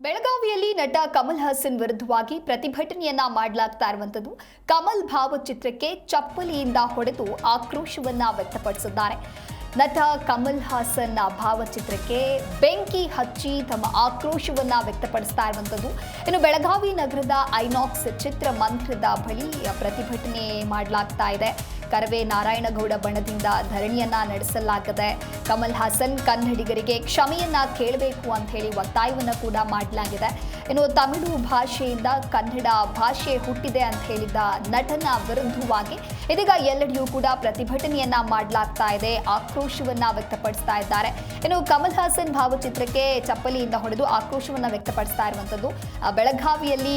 ಬೆಳಗಾವಿಯಲ್ಲಿ ನಟ ಕಮಲ್ ಹಾಸನ್ ವಿರುದ್ಧವಾಗಿ ಪ್ರತಿಭಟನೆಯನ್ನ ಮಾಡಲಾಗ್ತಾ ಇರುವಂಥದ್ದು. ಕಮಲ್ ಭಾವಚಿತ್ರಕ್ಕೆ ಚಪ್ಪಲಿಯಿಂದ ಹೊಡೆದು ಆಕ್ರೋಶವನ್ನ ವ್ಯಕ್ತಪಡಿಸಿದ್ದಾರೆ. ನಟ ಕಮಲ್ ಹಾಸನ್ನ ಭಾವಚಿತ್ರಕ್ಕೆ ಬೆಂಕಿ ಹಚ್ಚಿ ತಮ್ಮ ಆಕ್ರೋಶವನ್ನ ವ್ಯಕ್ತಪಡಿಸ್ತಾ ಇರುವಂಥದ್ದು. ಇನ್ನು ಬೆಳಗಾವಿ ನಗರದ ಐನಾಕ್ಸ್ ಚಿತ್ರಮಂದಿರದ ಬಳಿ ಪ್ರತಿಭಟನೆ ಮಾಡಲಾಗ್ತಾ ಇದೆ. ಕರವೇ ನಾರಾಯಣಗೌಡ ಬಣದಿಂದ ಧರಣಿಯನ್ನ ನಡೆಸಲಾಗಿದೆ. ಕಮಲ್ ಹಾಸನ್ ಕನ್ನಡಿಗರಿಗೆ ಕ್ಷಮೆಯನ್ನ ಕೇಳಬೇಕು ಅಂತ ಹೇಳಿ ಒತ್ತಾಯವನ್ನ ಕೂಡ ಮಾಡಲಾಗಿದೆ. ಇನ್ನು ತಮಿಳು ಭಾಷೆಯಿಂದ ಕನ್ನಡ ಭಾಷೆ ಹುಟ್ಟಿದೆ ಅಂತ ಹೇಳಿದ ನಟನ ವಿರುದ್ಧವಾಗಿ ಇದೀಗ ಎಲ್ಲೆಡೆಯೂ ಕೂಡ ಪ್ರತಿಭಟನೆಯನ್ನ ಮಾಡಲಾಗ್ತಾ ಇದೆ, ಆಕ್ರೋಶವನ್ನ ವ್ಯಕ್ತಪಡಿಸ್ತಾ ಇದ್ದಾರೆ. ಇನ್ನು ಕಮಲ್ ಹಾಸನ್ ಭಾವಚಿತ್ರಕ್ಕೆ ಚಪ್ಪಲಿಯಿಂದ ಹೊಡೆದು ಆಕ್ರೋಶವನ್ನ ವ್ಯಕ್ತಪಡಿಸ್ತಾ ಇರುವಂತದ್ದು ಬೆಳಗಾವಿಯಲ್ಲಿ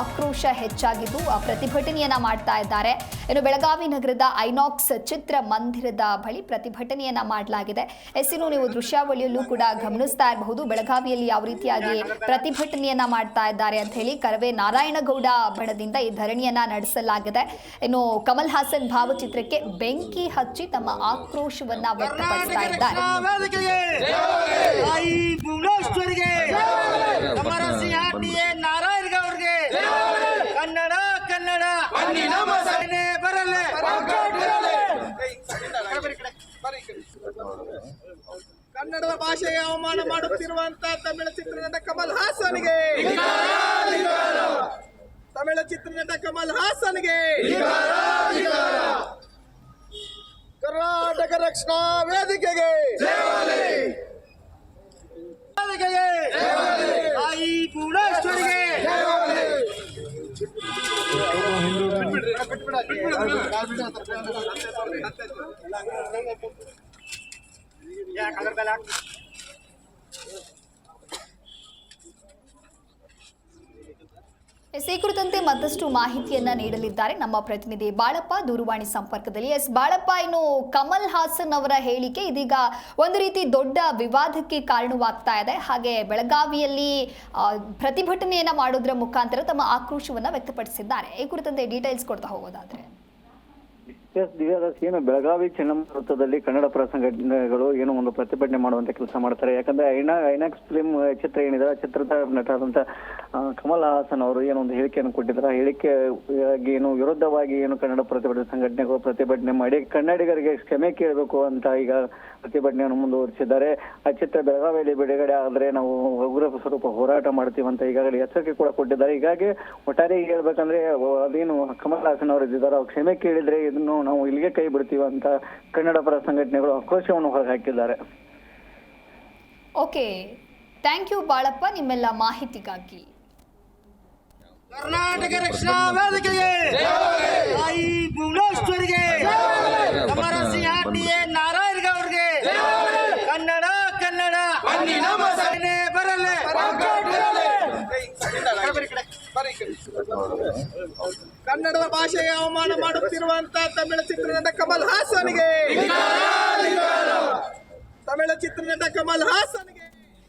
ಆಕ್ರೋಶ ಹೆಚ್ಚಾಗಿದ್ದು ಪ್ರತಿಭಟನೆಯನ್ನ ಮಾಡ್ತಾ ಇದ್ದಾರೆ. ಇನ್ನು ಬೆಳಗಾವಿ ನಗರದ ಐನಾಕ್ಸ್ ಚಿತ್ರ ಮಂದಿರದ ಬಳಿ ಪ್ರತಿಭಟನೆಯನ್ನ ಮಾಡಲಾಗಿದೆ. ಎಸ್ ನೀವು ದೃಶ್ಯಾವಳಿಯಲ್ಲೂ ಕೂಡ ಗಮನಿಸ್ತಾ ಇರಬಹುದು. ಬೆಳಗಾವಿಯಲ್ಲಿ ಯಾವ ರೀತಿಯಾಗಿ ಪ್ರತಿಭಟನೆಯನ್ನ ಮಾಡ್ತಾ ಇದ್ದಾರೆ ಅಂತ ಹೇಳಿ ಕರವೇ ನಾರಾಯಣಗೌಡ ಬಣದಿಂದ ಈ ಧರಣಿಯನ್ನ ನಡೆಸಲಾಗಿದೆ. ಇನ್ನು ಕಮಲ್ ಹಾಸನ್ ಭಾವಚಿತ್ರಕ್ಕೆ ಬೆಂಕಿ ಹಚ್ಚಿ ತಮ್ಮ ಆಕ್ರೋಶವನ್ನ ವ್ಯಕ್ತಪಡಿಸ್ತಾ ಇದ್ದಾರೆ. ಕನ್ನಡ ಕನ್ನಡ. ಬರಲ್ಲ. ಬರಲೆ ಕನ್ನಡದ ಭಾಷೆಗೆ ಅವಮಾನ ಮಾಡುತ್ತಿರುವಂತ ತಮಿಳು ಚಿತ್ರನಟ ಕಮಲ್ ಹಾಸನ್ಗೆ. ತಮಿಳು ಚಿತ್ರನಟ ಕಮಲ್ ಹಾಸನ್ಗೆ. ಕರ್ನಾಟಕ ರಕ್ಷಣಾ ವೇದಿಕೆಗೆ. ತಾಯಿ ಭುವನೇಶ್ವರಿಗೆ ಎಸ್ ಈ ಕುರಿತಂತೆ ಮತ್ತಷ್ಟು ಮಾಹಿತಿಯನ್ನ ನೀಡಲಿದ್ದಾರೆ ನಮ್ಮ ಪ್ರತಿನಿಧಿ ಬಾಳಪ್ಪ ದೂರವಾಣಿ ಸಂಪರ್ಕದಲ್ಲಿ. ಎಸ್, ಬಾಳಪ್ಪ, ಇನ್ನು ಕಮಲ್ ಹಾಸನ್ ಅವರ ಹೇಳಿಕೆ ಇದೀಗ ಒಂದು ರೀತಿ ದೊಡ್ಡ ವಿವಾದಕ್ಕೆ ಕಾರಣವಾಗ್ತಾ ಇದೆ. ಹಾಗೆ ಬೆಳಗಾವಿಯಲ್ಲಿ ಪ್ರತಿಭಟನೆಯನ್ನ ಮಾಡೋದ್ರ ಮುಖಾಂತರ ತಮ್ಮ ಆಕ್ರೋಶವನ್ನ ವ್ಯಕ್ತಪಡಿಸಿದ್ದಾರೆ. ಈ ಕುರಿತಂತೆ ಡೀಟೇಲ್ಸ್ ಕೊಡ್ತಾ ಹೋಗೋದಾದ್ರೆ. ಎಸ್ ದಿವ್ಯಾದಾಸ್ ಏನು ಬೆಳಗಾವಿ, ಚೆನ್ನಮ್ಮ ಕನ್ನಡ ಪರ ಸಂಘಟನೆಗಳು ಏನೋ ಒಂದು ಪ್ರತಿಭಟನೆ ಮಾಡುವಂತ ಕೆಲಸ ಮಾಡ್ತಾರೆ. ಯಾಕಂದ್ರೆ ಐನಾ, ಐನಾಕ್ಸ್ ಫಿಲ್ಮ್ ಚಿತ್ರ ಏನಿದೆ ಚಿತ್ರದ ನಟರಾದಂತ ಕಮಲ್ ಹಾಸನ್ ಅವರು ಏನೋ ಒಂದು ಹೇಳಿಕೆಯನ್ನು ಕೊಟ್ಟಿದ್ದಾರೆ. ಆ ಹೇಳಿಕೆ ಏನು ವಿರುದ್ಧವಾಗಿ ಏನು ಕನ್ನಡ ಪ್ರತಿಭಟನೆ ಸಂಘಟನೆಗಳು ಪ್ರತಿಭಟನೆ ಮಾಡಿ ಕನ್ನಡಿಗರಿಗೆ ಕ್ಷಮೆ ಕೇಳಬೇಕು ಅಂತ ಈಗ ಪ್ರತಿಭಟನೆಯನ್ನು ಮುಂದುವರಿಸಿದ್ದಾರೆ. ಆ ಚಿತ್ರ ಬೆಳಗಾವಿಯಲ್ಲಿ ಬಿಡುಗಡೆ ಆದ್ರೆ ನಾವು ಉಗ್ರ ಸ್ವರೂಪ ಹೋರಾಟ ಮಾಡ್ತೀವಿ ಅಂತ ಈಗಾಗಲೇ ಎಚ್ಚರಿಕೆ ಕೂಡ ಕೊಟ್ಟಿದ್ದಾರೆ. ಹೀಗಾಗಿ ಒಟ್ಟಾರೆ ಹೇಳ್ಬೇಕಂದ್ರೆ, ಅದೇನು ಕಮಲ್ ಹಾಸನ್ ಅವರು ಇದ್ದಾರೆ ಅವ್ರು ಕ್ಷಮೆ ಕೇಳಿದ್ರೆ ಇದನ್ನು ನಾವು ಇಲ್ಲಿಗೆ ಕೈ ಬಿಡ್ತೀವಿ ಅಂತ ಕನ್ನಡ ಪರ ಸಂಘಟನೆಗಳು ಆಕ್ರೋಶವನ್ನು ಹೊರಹಾಕಿದ್ದಾರೆ. ಓಕೆ ಥ್ಯಾಂಕ್ ಯು ಬಾಳಪ್ಪ ನಿಮ್ಮೆಲ್ಲ ಮಾಹಿತಿಗಾಗಿ. ಕರ್ನಾಟಕ ರಕ್ಷಣಾ ವೇದಿಕೆಗೆ ತಾಯಿ ಭುವನೇಶ್ವರಿಗೆ ಟಿ ಎ ನಾರಾಯಣ ಕನ್ನಡದ ಭಾಷೆಗೆ ಅವಮಾನ ಮಾಡುತ್ತಿರುವಂತ ತಮಿಳು ಚಿತ್ರನಟ ಕಮಲ್ ಹಾಸನ್ಗೆ. ತಮಿಳು ಚಿತ್ರನಟ ಕಮಲ್ ಹಾಸನ್ಗೆ.